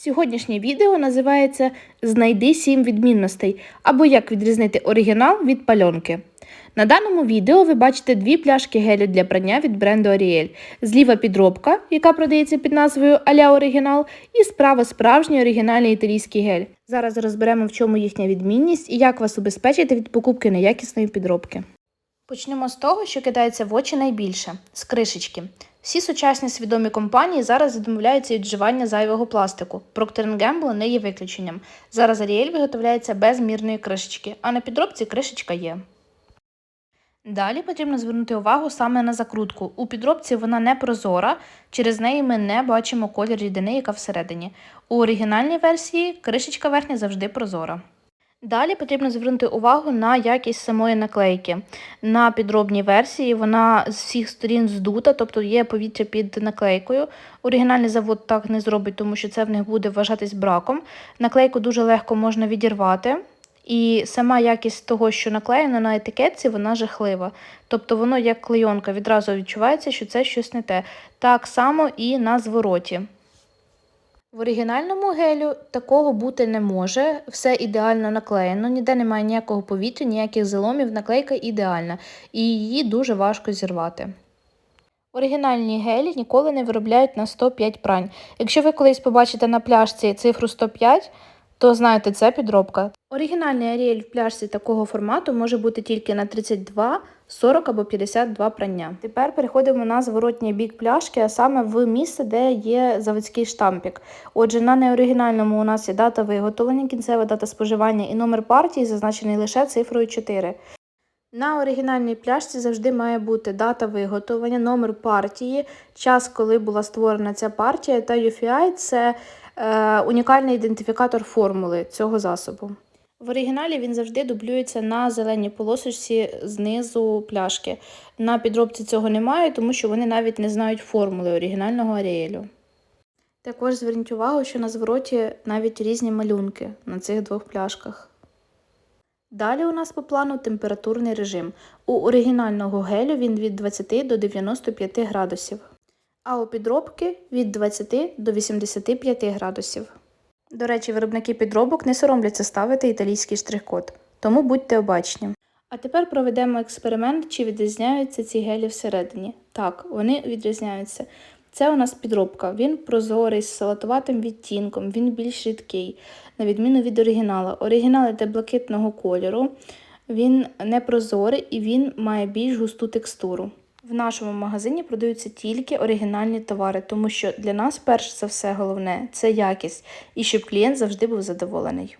Сьогоднішнє відео називається Знайди 7 відмінностей або як відрізнити оригінал від пальонки. На даному відео ви бачите дві пляшки гелю для прання від бренду Ariel. Зліва підробка, яка продається під назвою Аля Оригінал, і справа справжній оригінальний італійський гель. Зараз розберемо, в чому їхня відмінність і як вас убезпечити від покупки неякісної підробки. Почнемо з того, що кидається в очі найбільше з кришечки. Всі сучасні свідомі компанії зараз відмовляються від вживання зайвого пластику. Procter Gamble не є виключенням. Зараз Ariel виготовляється без мірної кришечки, а на підробці кришечка є. Далі потрібно звернути увагу саме на закрутку. У підробці вона не прозора, через неї ми не бачимо колір рідини, яка всередині. У оригінальній версії кришечка верхня завжди прозора. Далі потрібно звернути увагу на якість самої наклейки. На підробній версії вона з всіх сторін здута, тобто є повітря під наклейкою. Оригінальний завод так не зробить, тому що це в них буде вважатись браком. Наклейку дуже легко можна відірвати. І сама якість того, що наклеєно на етикетці, вона жахлива. Тобто воно як клейонка, відразу відчувається, що це щось не те. Так само і на звороті. В оригінальному гелю такого бути не може, все ідеально наклеєно, ніде немає ніякого повітря, ніяких заломів, наклейка ідеальна, і її дуже важко зірвати. Оригінальні гелі ніколи не виробляють на 105 прань. Якщо ви колись побачите на пляшці цифру 105, то знаєте, це підробка. Оригінальний Ariel в пляшці такого формату може бути тільки на 32, 40 або 52 прання. Тепер переходимо на зворотній бік пляшки, а саме в місце, де є заводський штампік. Отже, на неоригінальному у нас є дата виготовлення, кінцева дата споживання і номер партії, зазначений лише цифрою 4. На оригінальній пляшці завжди має бути дата виготовлення, номер партії, час, коли була створена ця партія, та UFI – це унікальний ідентифікатор формули цього засобу. В оригіналі він завжди дублюється на зеленій полосочці знизу пляшки. На підробці цього немає, тому що вони навіть не знають формули оригінального аріелю. Також зверніть увагу, що на звороті навіть різні малюнки на цих двох пляшках. Далі у нас по плану температурний режим. У оригінального гелю він від 20 до 95 градусів, а у підробки від 20 до 85 градусів. До речі, виробники підробок не соромляться ставити італійський штрих-код, тому будьте обачні. А тепер проведемо експеримент, чи відрізняються ці гелі всередині. Так, вони відрізняються. Це у нас підробка. Він прозорий з салатуватим відтінком, він більш рідкий, на відміну від оригіналу. Оригінал йде блакитного кольору, він не прозорий і він має більш густу текстуру. В нашому магазині продаються тільки оригінальні товари, тому що для нас, перш за все, головне це якість і щоб клієнт завжди був задоволений.